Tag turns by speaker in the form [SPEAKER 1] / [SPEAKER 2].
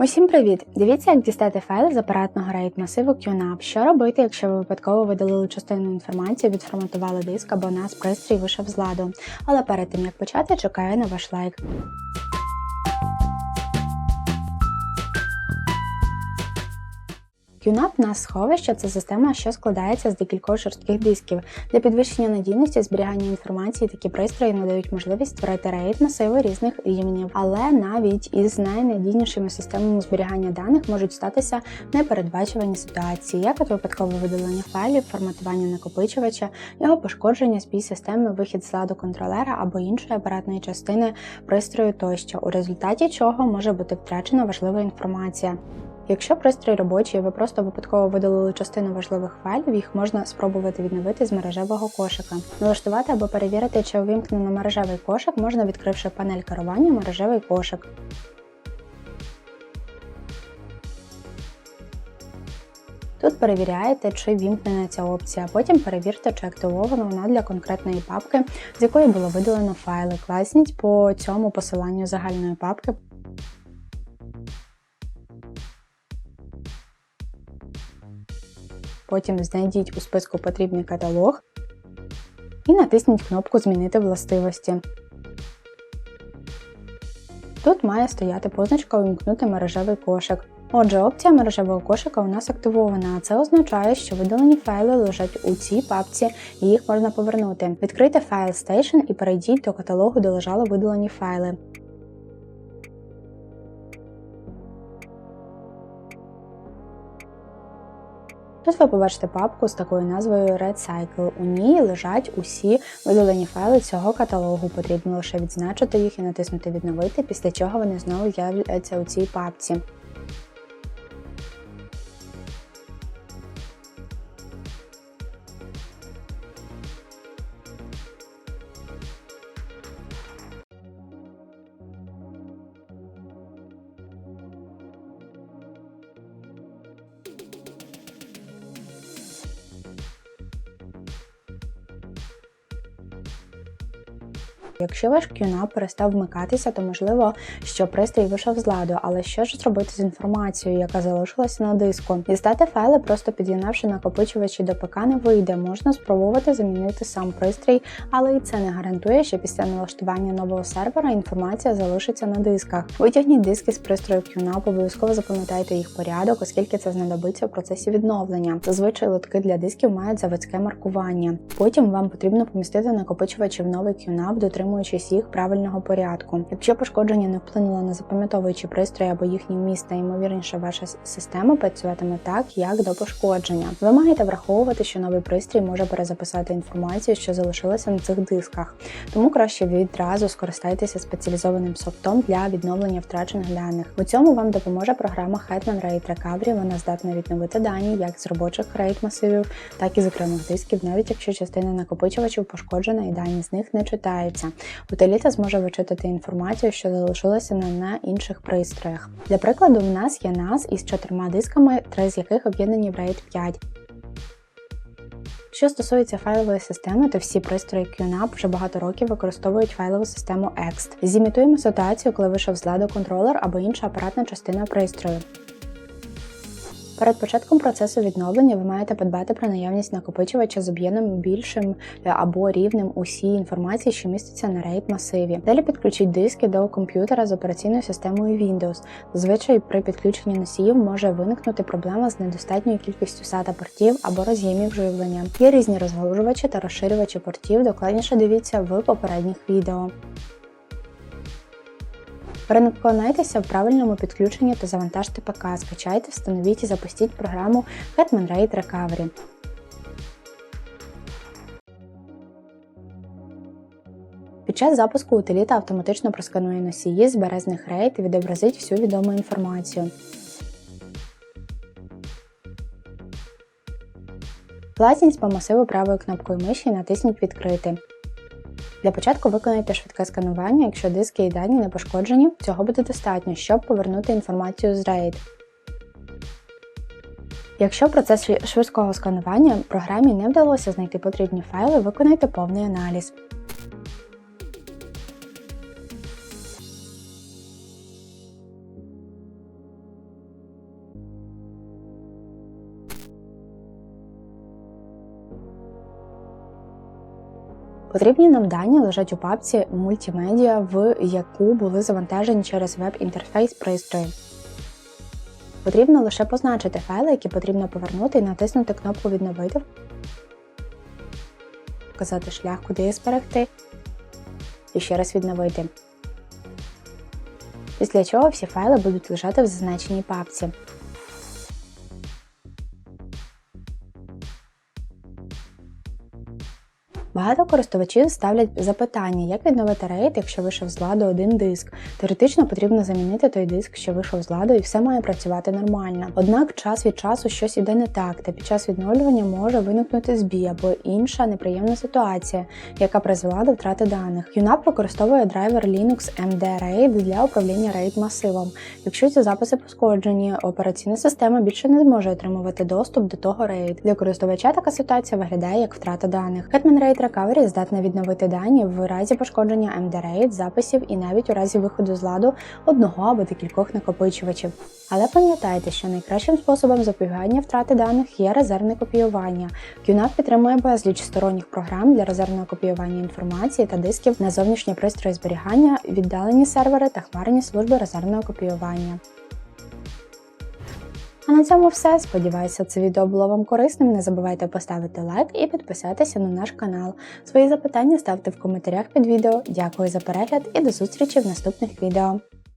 [SPEAKER 1] Усім привіт! Дивіться, як дістати файл з апаратного RAID масиву QNAP. Що робити, якщо ви випадково видалили частину інформації, відформатували диск або нас пристрій вийшов з ладу. Але перед тим як почати, чекаю на ваш лайк. QNAP на сховище це система, що складається з декількох жорстких дисків. Для підвищення надійності зберігання інформації такі пристрої надають можливість створити рейд масиви різних рівнів, але навіть із найнадійнішими системами зберігання даних можуть статися непередбачувані ситуації, як от випадкове видалення файлів, форматування накопичувача, його пошкодження з системи, вихід з ладу контролера або іншої апаратної частини пристрою тощо, у результаті чого може бути втрачена важлива інформація. Якщо пристрій робочий, ви просто випадково видалили частину важливих файлів, їх можна спробувати відновити з мережевого кошика. Налаштувати або перевірити, чи увімкнено мережевий кошик, можна відкривши панель керування мережевий кошик. Тут перевіряєте, чи вімкнена ця опція, потім перевірте, чи активована вона для конкретної папки, з якої було видалено файли. Класніть по цьому посиланню загальної папки. Потім знайдіть у списку потрібний каталог і натисніть кнопку Змінити властивості. Тут має стояти позначка Увімкнути мережевий кошик. Отже, опція мережевого кошика у нас активована, а це означає, що видалені файли лежать у цій папці і їх можна повернути. Відкрийте файл Station і перейдіть до каталогу, де лежали видалені файли. Тут ви побачите папку з такою назвою Red Cycle. У ній лежать усі видалені файли цього каталогу. Потрібно лише відзначити їх і натиснути Відновити, після чого вони знову з'являться у цій папці. Якщо ваш QNAP перестав вмикатися, то можливо, що пристрій вийшов з ладу, але що ж зробити з інформацією, яка залишилася на диску? Дістати файли, просто під'єднавши накопичувачі до ПК, не вийде. Можна спробувати замінити сам пристрій, але і це не гарантує, що після налаштування нового сервера інформація залишиться на дисках. Витягніть диски з пристрою QNAP, обов'язково запам'ятайте їх порядок, оскільки це знадобиться в процесі відновлення. Зазвичай лотки для дисків мають заводське маркування. Потім вам потрібно помістити накопичувачі в новий QNAP, дотримуючи дотримуючись їх правильного порядку. Якщо пошкодження не вплинуло на запам'ятовуючі пристрої або їхній вміст, ймовірніше ваша система працюватиме так, як до пошкодження. Ви маєте враховувати, що новий пристрій може перезаписати інформацію, що залишилася на цих дисках, тому краще відразу скористайтеся спеціалізованим софтом для відновлення втрачених даних. У цьому вам допоможе програма Hetman RAID Recovery. Вона здатна відновити дані як з робочих RAID масивів, так і з окремих дисків, навіть якщо частина накопичувачів пошкоджена і дані з них не читаються. Утиліта зможе вичитати інформацію, що залишилася на інших пристроях. Для прикладу, в нас є NAS із чотирма дисками, три з яких об'єднані в RAID 5. Що стосується файлової системи, то всі пристрої QNAP вже багато років використовують файлову систему EXT. Зімітуємо ситуацію, коли вийшов з ладу контролер або інша апаратна частина пристрою. Перед початком процесу відновлення ви маєте подбати про наявність накопичувача з об'ємом більшим е, або рівнем усій інформації, що міститься на RAID масиві. Далі підключіть диски до комп'ютера з операційною системою Windows. Зазвичай при підключенні носіїв може виникнути проблема з недостатньою кількістю SATA портів або роз'ємів живлення. Є різні розгалужувачі та розширювачі портів. Докладніше дивіться в попередніх відео. Переконайтеся в правильному підключенні та завантажте ПК, скачайте, встановіть і запустіть програму Hetman RAID Recovery. Під час запуску утиліта автоматично просканує носії з березних рейд і відобразить всю відому інформацію. Власність по масиву правою кнопкою миші натисніть Відкрити. Для початку виконайте швидке сканування, якщо диски і дані не пошкоджені, цього буде достатньо, щоб повернути інформацію з RAID. Якщо в процесі швидкого сканування програмі не вдалося знайти потрібні файли, виконайте повний аналіз. Потрібні нам дані лежать у папці мультимедіа, в яку були завантажені через веб-інтерфейс пристрою. Потрібно лише позначити файли, які потрібно повернути і натиснути кнопку Відновити, вказати шлях, куди їх зберегти, і ще раз відновити. Після чого всі файли будуть лежати в зазначеній папці. Багато користувачів ставлять запитання, як відновити рейд, якщо вийшов з ладу один диск. Теоретично потрібно замінити той диск, що вийшов з ладу, і все має працювати нормально. Однак час від часу щось іде не так, та під час відновлювання може виникнути збій або інша неприємна ситуація, яка призвела до втрати даних. QNAP використовує драйвер Linux MD RAID для управління RAID масивом. Якщо ці записи пошкоджені, операційна система більше не зможе отримувати доступ до того RAID. Для користувача така ситуація виглядає як втрата даних. Hetman RAID Recovery здатна відновити дані в разі пошкодження MD-RAID, записів і навіть у разі виходу з ладу одного або декількох накопичувачів. Але пам'ятайте, що найкращим способом запобігання втрати даних є резервне копіювання. QNAP підтримує безліч сторонніх програм для резервного копіювання інформації та дисків на зовнішні пристрої зберігання, віддалені сервери та хмарні служби резервного копіювання. А на цьому все. Сподіваюся, це відео було вам корисним. Не забувайте поставити лайк і підписатися на наш канал. Свої запитання ставте в коментарях під відео. Дякую за перегляд і до зустрічі в наступних відео.